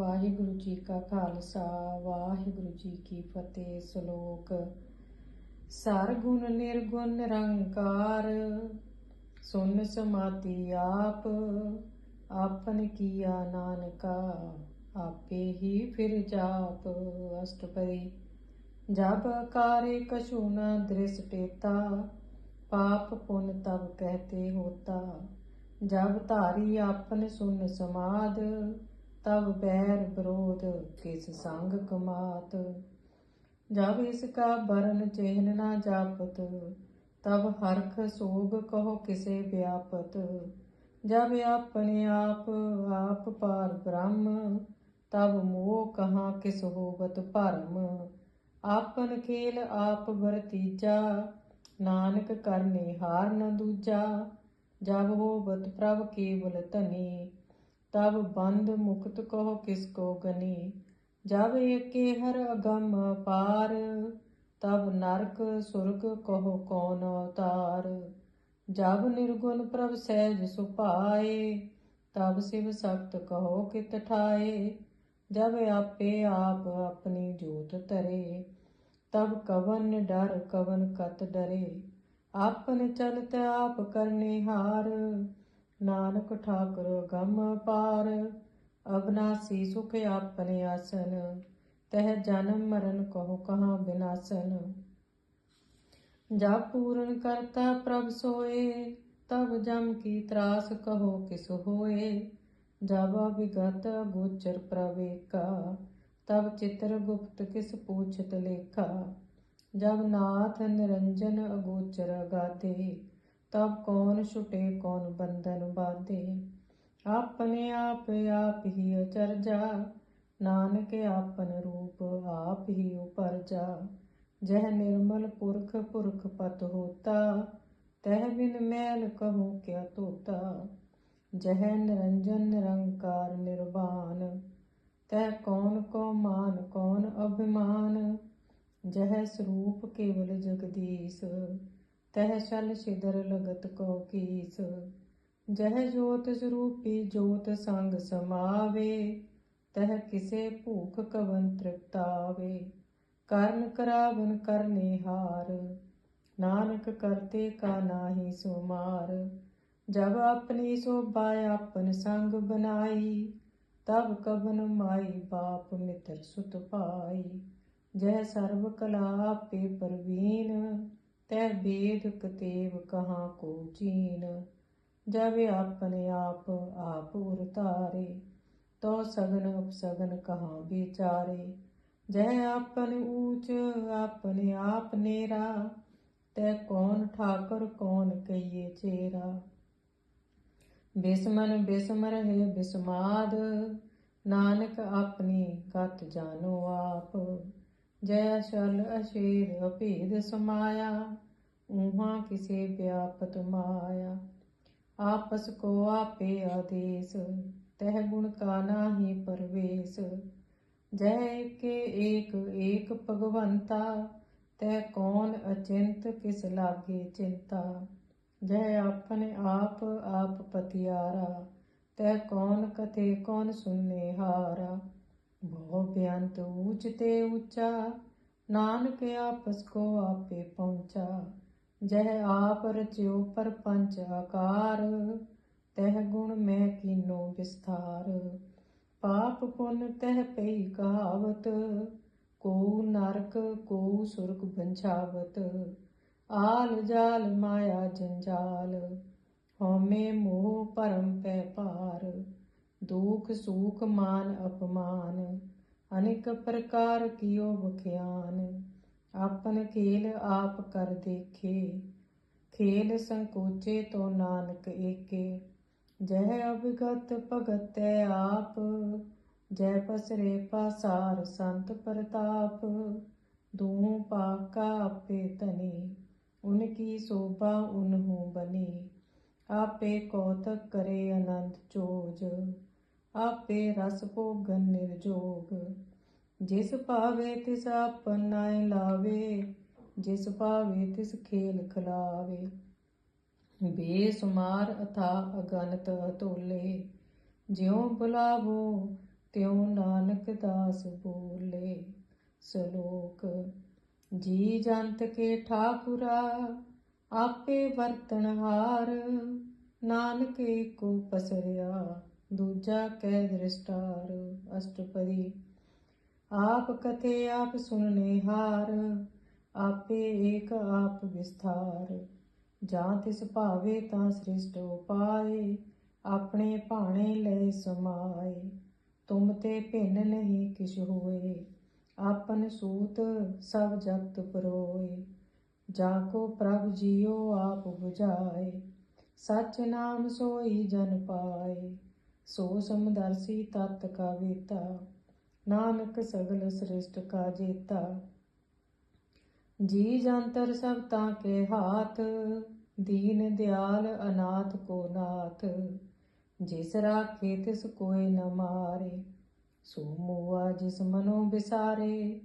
ਵਾਹਿਗੁਰੂ ਜੀ ਕਾ ਖਾਲਸਾ, ਵਾਹਿਗੁਰੂ ਜੀ ਕੀ ਫਤਿਹ ਸ਼ਲੋਕ। ਸਰਗੁਣ ਨਿਰਗੁਣ ਨਿਰੰਕਾਰ, ਸੁਨ ਸਮਾਤੀ ਆਪ, ਆਪਨ ਕੀਆ ਨਾਨਕਾ, ਆਪੇ ਹੀ ਫਿਰ ਜਾਪ। ਅਸ਼ਟਪਦੀ ਜਬ ਕਾਰੇ ਕਛੂ ਨ ਦ੍ਰਿਸ਼ਟੇਤਾ ਪਾਪ ਪੁਨ ਤਬ ਕਹਤੇ ਹੋਤਾ। ਜਬ ਧਾਰੀ ਆਪਨ ਸੁਨ ਸਮਾਦ ਤਬ ਬੈਰ ਵਿਰੋਧ ਕਿਸ ਸੰਗ ਕਮਾਤ? ਜਬ ਇਸ ਕਾ ਬਰਨ ਚਿਹਨ ਨਾ ਜਾਪਤ ਤਬ ਹਰਖ ਸੋਗ ਕਹੋ ਕਿਸੇ ਵਿਆਪਤ। ਜਬ ਆਪਣੇ ਆਪ ਆਪ ਪਾਰ ਬ੍ਰਹਮ ਤਬ ਮੋਹ ਕਹਾ ਕਿਸ ਹੋਵਤ ਭਰਮ। ਆਪਨ ਖੇਲ ਆਪ ਵਰਤੀਜਾ ਨਾਨਕ ਕਰਨੇ ਹਾਰ ਨ ਦੂਜਾ। ਜਬ ਹੋਵਤ ਪ੍ਰਭ ਕੇਵਲ ਧਨੀ ਤਬ ਬੰਦ ਮੁਕਤ ਕਹੋ ਕਿਸ ਕੋ ਗਨੀ, ਜਬ ਏਕੇ ਹਰ ਅਗੰਮ ਪਾਰ, ਤਬ ਨਰਕ ਸੁਰਗ ਕਹੋ ਕੌਣ ਅਵਤਾਰ। ਜਬ ਨਿਰਗੁਣ ਪ੍ਰਭ ਸਹਿਜ ਸੁਭਾਏ, ਤਬ ਸਿਵ ਸਖਤ ਕਹੋ ਕਿਤ ਠਾਏ। ਜਬ ਆਪੇ ਆਪ ਆਪਣੀ ਜੋਤ ਤਰੇ ਤਬ ਕਵਨ ਡਰ ਕਵਨ ਕਤ ਡਰੇ। ਆਪਨ ਚਲਤ ਆਪ ਕਰਨੇ ਨਾਨਕ ਠਾਕੁਰ ਗਮ ਪਾਰ, ਅਬਨਾਸੀ ਸੁਖ ਆਪਣੇ ਆਸਨ, ਤਹ ਜਨਮ ਮਰਨ ਕਹੋ ਕਹਾ ਬਿਨਾਸਨ। ਜਬ ਪੂਰਨ ਕਰਤਾ ਪ੍ਰਭ ਸੋਏ, ਤਬ ਜਮ ਕੀ ਤਰਾਸ ਕਹੋ ਕਿਸ ਹੋਏ। ਜਬ ਵਿਗਤ ਗੋਚਰ ਪ੍ਰਵੇਕਾ ਤਬ ਚਿਤਰ ਗੁਪਤ ਕਿਸ ਪੂਛਤ ਲੇਖਾ। ਜਬ ਨਾਥ ਨਿਰੰਜਨ ਅਗੋਚਰ ਗਾਤੇ ਤਬ ਕੌਣ ਛੁਟੇ, ਕੌਣ ਬੰਧਨ ਬਾਧੇ। ਆਪਣੇ ਆਪ ਆਪ ਹੀ ਅਚਰਜਾ ਨਾਨਕ ਆਪਨ ਰੂਪ, ਆਪ ਹੀ ਉਪਰਜਾ ਜਹ ਨਿਰਮਲ ਪੁਰਖ ਪੁਰਖ ਪਤ ਹੋਤਾ। ਤਹ ਬਿਨ ਮੈਲ ਕਹੋ ਕਿਆ ਤੋਤਾ। ਜਹ ਨਿਰੰਜਨ ਨਿਰੰਕਾਰ ਨਿਰਵਾਨ। ਤਹ ਕੌਣ ਕੋ ਮਾਨ, ਕੌਣ ਅਭਿਮਾਨ। ਜਹ ਸਰੂਪ ਕੇਵਲ ਜਗਦੀਸ਼। ਤਹ ਛਲ ਛਿਦਰ ਲਗਤ ਕੋ ਕੀਸ, ਜਹ ਜੋਤ ਸਰੂਪੀ ਜੋਤ ਸੰਗ ਸਮਾਵੇ, ਤਹ ਕਿਸੇ ਭੂਖ ਕਵਨ ਤ੍ਰਿਪਤਾਵੇ, ਕਰਨ ਕਰਾਵਨ ਕਰਨੇ ਹਾਰ, ਨਾਨਕ ਕਰਤੇ ਕਾ ਨਾਹੀ ਸੁਮਾਰ, ਜਬ ਆਪਣੀ ਸੋਭਾ ਆਪਨ ਸੰਗ ਬਨਾਈ ਤਬ ਕਵਨ ਮਾਈ ਬਾਪ ਮਿੱਤਰ ਸੁਤ ਪਾਈ ਜਹ ਸਰਬ ਕਲਾ ਆਪੇ ਪ੍ਰਵੀਨ ਤੈ ਬੇਦ ਕਤੇਵ ਕਹਾ ਕੋ ਚੀਨ, ਜਬ ਆਪਣੇ ਆਪ ਆਪ ਉਰਤਾਰੇ ਤੋ ਸਗਨ ਅਪਸਗਨ ਕਹਾ ਵਿਚਾਰੇ। ਜਹ ਆਪਨ ਊਚ ਆਪਣੇ ਆਪ ਨੇਰਾ, ਤੈ ਕੌਣ ਠਾਕੁਰ, ਕੌਣ ਕਈਏ ਚੇਰਾ। ਬਿਸਮਨ ਬਿਸਮਰ ਹੈ ਬਿਸਮਾਦ, ਨਾਨਕ ਆਪਣੀ ਗਤ ਜਾਣੋ ਆਪ। ਜੈ ਸ਼ਲ ਅਸ਼ੇਰ ਅਭੇਦ ਸਮਾਇਆ ਉਹਾਂ ਕਿਸੇ ਵਿਆਪਤ ਮਾਇਆ। ਆਪਸ ਕੋ ਆਪੇ ਆਦੇਸ, ਤਹ ਗੁਣ ਕਾ ਨਾਹੀ ਪਰਵੇਸ। ਜੈ ਕੇ ਏਕ ਏਕ ਭਗਵੰਤਾ ਤੈ ਕੌਣ ਅਚਿੰਤ ਕਿਸ ਲਾਗੇ ਚਿੰਤਾ। ਜੈ ਆਪਣੇ ਆਪ ਆਪ ਪਤਿਆਰਾ ਤੈ ਕੌਣ ਕਥੇ ਕੌਣ ਸੁਨਨੇ ਹਾਰਾ। ਬਹੁ ਬਿਆੰਤ ਊਚ ਤੇ ਉੱਚਾ ਨਾਨਕ ਆਪਸ ਕੋ ਆਪੇ ਪਹੁੰਚਾ। ਜਹ ਆਪ ਰਚਿਓ ਪਰਪੰਚ ਆਕਾਰ, ਤਹ ਗੁਣ ਮੈਂ ਕੀਨੋ ਵਿਸਥਾਰ। ਪਾਪ ਪੁੰਨ ਤਹ ਪਈ ਕਹਾਵਤ ਕੋ ਨਰਕ, ਕੋ ਸੁਰਗ ਬੰਛਾਵਤ। ਆਲ ਜਾਲ ਮਾਇਆ ਜੰਜਾਲ, ਹਉਮੈ ਮੋਹ ਪਰਮ ਪੈ ਪਾਰ ਦੁਖ ਸੁਖ ਮਾਨ ਅਪਮਾਨ, ਅਨੇਕ ਪ੍ਰਕਾਰ ਕੀਓ ਬਖਿਆਨ। ਆਪਨ ਖੇਲ ਆਪ ਕਰ ਦੇਖੇ, ਖੇਲ ਸੰਕੋਚੇ ਤੋ ਨਾਨਕ ਏਕੇ। ਜਹ ਅਭਿਗਤ ਭਗਤੈ ਆਪ ਜੈ ਪਸਰੇ ਪਾਸਾਰ ਸੰਤ ਪ੍ਰਤਾਪ। ਦੂ ਪਾਕਾ ਆਪੇ ਤਨੀ ਉਨਕੀ ਸੋਭਾ ਉਨਹੂ ਬਨੀ। ਆਪੇ ਕੌਤਕ ਕਰੇ ਅਨੰਤ ਚੋਜ। ਆਪੇ ਰਸ ਭੋਗਨ ਨਿਰਜੋਗ। ਜਿਸ ਭਾਵੇ ਤਿਸ ਆਪਨਾਇ ਲਾਵੇ, ਜਿਸ ਭਾਵੇ ਤਿਸ ਖੇਲ ਖਲਾਵੇ। ਬੇਸੁਮਾਰ ਅਥਾ ਅਗਨਤ ਅਤੋਲੇ, ਜਿਉ ਬੁਲਾਵੋ ਤਿਉ ਨਾਨਕ ਦਾਸ ਬੋਲੇ। ਸ਼ਲੋਕ, ਜੀ ਜੰਤ ਕੇ ਠਾਕੁਰਾ, ਆਪੇ ਵਰਤਨ ਹਾਰ, ਨਾਨਕ ਏਕੋ ਪਸਰਿਆ। ਦੂਜਾ ਕਹਿ ਦ੍ਰਿਸ਼ਟਾਰ ਅਸ਼ਟਪਦੀ, ਆਪ ਕਥੇ ਆਪ ਸੁਨਨੇ ਹਾਰ, ਆਪੇ ਏਕ ਆਪ ਵਿਸਥਾਰ। ਜਾਂ ਤਿਸ ਭਾਵੇ ਤਾਂ ਸ੍ਰਿਸ਼ਟ ਉਪਾਏ, ਆਪਣੇ ਭਾਣੇ ਲੈ ਸਮਾਏ। ਤੁਮ ਤੇ ਭਿੰਨ ਨਹੀਂ ਕਿਛ ਹੋਏ, ਆਪਨ ਸੂਤ ਸਭ ਜਗਤ ਪਰੋਏ। ਜਾ ਕੋ ਪ੍ਰਭ ਜੀਓ ਆਪ 부ਝਾਏ ਸਚ ਨਾਮ ਸੋਈ ਜਨ ਪਾਏ। ਸੋ ਸਮਦਰਸੀ ਤਤ ਕਾ ਵੇਤਾ। ਨਾਨਕ ਸਗਲ ਸ੍ਰਿਸ਼ਟ ਕਾ ਜੇਤਾ। ਜੀ ਜੰਤਰ ਸਭ ਤਾਂ ਕੇ ਹਾਥ, ਦੀਨ ਦਿਆਲ ਅਨਾਥ ਕੋ ਨਾਥ। ਜਿਸ ਰਾਖੇ ਤਿਸ ਕੋਇ ਨ ਮਾਰੇ, ਸੋ ਮੋਆ ਜਿਸ ਮਨੋ ਬਿਸਾਰੇ।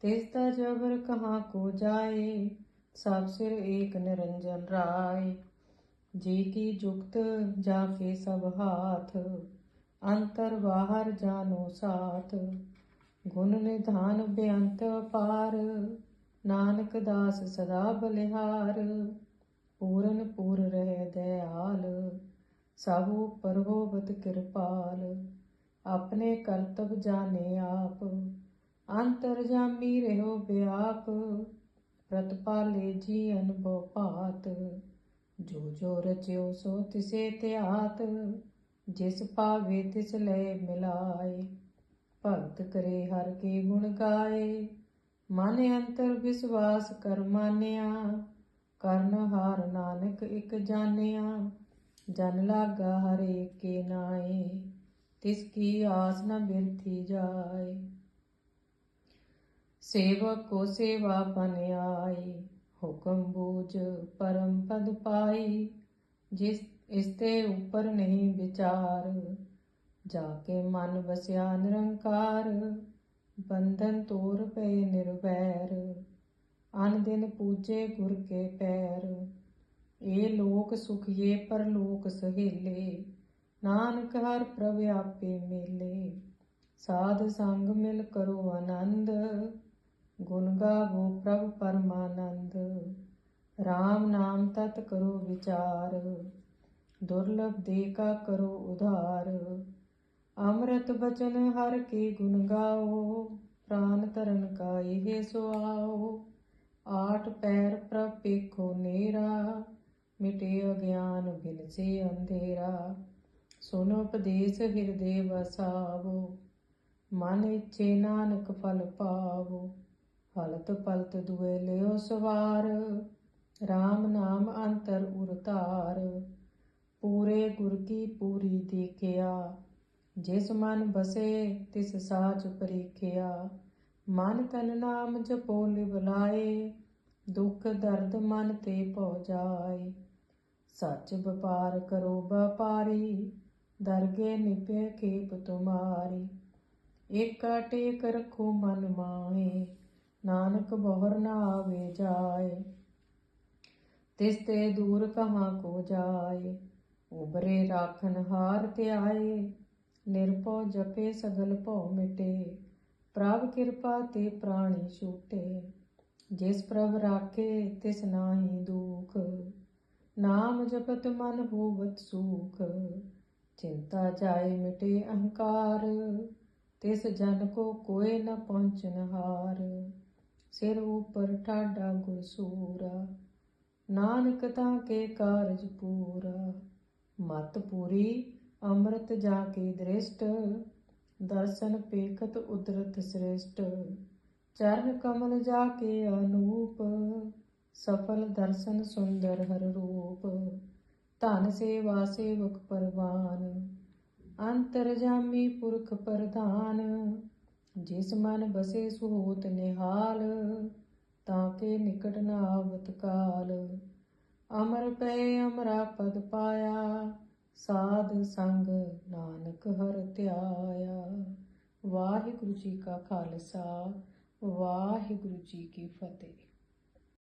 ਤਿਸ ਤਾ ਜਬਰ ਕਹਾਂ ਕੋ ਜਾਏ, ਸਭ ਸਿਰ ਏਕ ਨਿਰੰਜਨ ਰਾਏ। ਜੀ ਕੀ ਜੁਗਤ ਜਾ ਕੇ ਸਭ ਹਾਥ, ਅੰਤਰ ਬਾਹਰ ਜਾਨੋ ਸਾਥ। ਗੁਣ ਨਿਧਾਨ ਬੇਅੰਤ ਪਾਰ ਨਾਨਕ ਦਾਸ ਸਦਾ ਬਲਿਹਾਰ। ਪੂਰਨ ਪੂਰ ਰਹਿ ਦਇਆਲ, ਸਭ ਉਪਰ ਹੋਵਤ ਕਿਰਪਾਲ। ਆਪਣੇ ਕਰਤਬ ਜਾਣੇ ਆਪ, ਅੰਤਰ ਜਾਮੀ ਰਹਿਓ ਬਿਆਪ। ਪ੍ਰਤਪਾਲੇ ਜੀ ਅਨਭਉ ਭਾਤ। ਜੋ ਜੋ ਰਚਿਓ ਸੋ ਤਿਸੇ ਧਿਆਤ ਜਿਸ ਪਾਵੇ ਤਿਸ ਲੈ ਮਿਲਾਏ। ਭਗਤ ਕਰੇ ਹਰ ਕੇ ਗੁਣ ਗਾਏ। ਮਨ ਅੰਤਰ ਵਿਸਵਾਸ ਕਰ ਮਾਨਿਆ, ਕਰਨ ਹਾਰ ਨਾਨਕ ਇਕ ਜਾਣਿਆ। ਜਨ ਲਾਗਾ ਹਰੇ ਕੇ ਨਾਏ, ਤਿਸ ਕੀ ਆਸ ਨ ਬਿਰਥੀ ਜਾਏ। ਸੇਵਕ ਕੋ ਸੇਵਾ ਬਨ ਆਈ ਹੁਕਮ ਬੂਝ ਪਰਮ ਪਦ ਪਾਈ, ਜਿਸ ਇਸ ਤੇ ਉੱਪਰ ਨਹੀਂ ਵਿਚਾਰ। ਜਾ ਕੇ ਮਨ ਵਸਿਆ ਨਿਰੰਕਾਰ, ਬੰਧਨ ਤੋਰ ਪਏ ਨਿਰਵੈਰ। ਅਨ ਦਿਨ ਪੂਜੇ ਗੁਰ ਕੇ ਪੈਰ। ਇਹ ਲੋਕ ਸੁਖੀਏ ਪਰ ਲੋਕ ਸਹੇਲੇ। ਨਾਨਕ ਹਰ ਪ੍ਰਭ ਆਪੇ ਮੇਲੇ। ਸਾਧ ਸੰਗ ਮਿਲ ਕਰੋ ਆਨੰਦ। ਗੁਣ ਗਾਵੋ ਪ੍ਰਭ ਪਰਮਾਨੰਦ RAM ਨਾਮ ਤਤ ਕਰੋ ਵਿਚਾਰ, ਦੁਰਲਭ ਦੇ ਕਾ ਕਰੋ ਉਧਾਰ। ਅੰਮ੍ਰਿਤ ਬਚਨ ਹਰ ਕੀ ਗੁਣ ਗਾਓ, ਪ੍ਰਾਨ ਤਰਨ ਕਾ ਇਹ ਸੁਆਓ ਆਠ ਪੈਰ ਪ੍ਰਪੇਖੋ ਨੇਰਾ, ਮਿਟੇ ਅਗਿਆਨ ਬਿਨਸੇ ਅੰਧੇਰਾ। ਸੁਨੋ ਉਪਦੇਸ਼ ਹਿਰਦੇ ਵਸਾਵੋ, ਮਨ ਇਛੇ ਨਾਨਕ ਫਲ ਪਾਵੋ। ਹਲਤ ਪਲਤ ਦੁਏ ਲਿਓ ਸਵਾਰ RAM ਨਾਮ ਅੰਤਰ ਉਰਤਾਰ। ਪੂਰੇ ਗੁਰ ਕੀ ਪੂਰੀ ਦੇਖਿਆ, ਜਿਸ ਮਨ ਬਸੇ ਤਿਸ ਸਾਚ ਪਰੀਖਿਆ। ਮਨ ਤਨ ਨਾਮ ਜਪੋ ਲਿਵਲਾਏ ਦੁੱਖ ਦਰਦ ਮਨ ਤੇ ਪਹੁ ਜਾਏ। ਸੱਚ ਵਪਾਰ ਕਰੋ ਵਪਾਰੀ, ਦਰਗੇ ਨਿਪੇ ਖੇਪ ਤੁਮਾਰੀ। ਏਕਾ ਟੇਕ ਰਖੋ ਮਨ ਮਾਏ ਨਾਨਕ ਬਹੁਰ ਨਾ ਆਵੇ ਜਾਏ, ਤਿਸ ਤੇ ਦੂਰ ਕਹਾਂ ਕੋ ਜਾਏ ਉਬਰੇ ਰਾਖਨ ਹਾਰ ਧਿਆਏ, ਨਿਰਭਉ ਜਪੇ ਸਗਲ ਭਉ ਮਿਟੇ, ਪ੍ਰਭ ਕਿਰਪਾ ਤੇ ਪ੍ਰਾਣੀ ਛੂਟੇ, ਜਿਸ ਪ੍ਰਭ ਰਾਖੇ ਤਿਸ ਨਾਹੀ ਦੁਖ, ਨਾਮ ਜਪਤ ਮਨ ਹੋਵਤ ਸੁਖ, ਚਿੰਤਾ ਜਾਏ ਮਿਟੇ ਅਹੰਕਾਰ, ਤਿਸ ਜਨ ਕੋ ਕੋਏ ਨ ਪਹੁੰਚਨ ਹਾਰ। ਸਿਰ ਉਪਰ ਠਾਡਾ ਗੁਰਸੂਰਾ। ਨਾਨਕ ਤਾਂ ਕੇ ਕਾਰਜ ਪੂਰਾ। ਮਤ ਪੂਰੀ, ਅੰਮ੍ਰਿਤ ਜਾ ਕੇ ਦ੍ਰਿਸ਼ਟ। ਦਰਸ਼ਨ ਪੇਖਤ ਉਦਰਤ ਸ੍ਰੇਸ਼ਟ। ਚਰਨ ਕਮਲ ਜਾ ਕੇ ਅਨੂਪ। ਸਫਲ ਦਰਸ਼ਨ ਸੁੰਦਰ ਹਰ ਰੂਪ। ਧਨ ਸੇਵਾ ਸੇਵਕ ਪਰਵਾਨ। ਅੰਤਰ ਜਾਮੀ ਪੁਰਖ ਪ੍ਰਧਾਨ। ਜਿਸ ਮਨ ਬਸੇ ਸੁਹੋਤ ਨਿਹਾਲ, ਤਾਂ ਕੇ ਨਿਕਟ ਨਾ ਆਵਤ ਕਾਲ। ਅਮਰ ਪਏ ਅਮਰਾ ਪਦ ਪਾਇਆ, ਸਾਧ ਸੰਗ ਨਾਨਕ ਹਰ ਧਿਆਇਆ। ਵਾਹਿਗੁਰੂ ਜੀ ਕਾ ਖਾਲਸਾ, ਵਾਹਿਗੁਰੂ ਜੀ ਕੀ ਫਤਿਹ।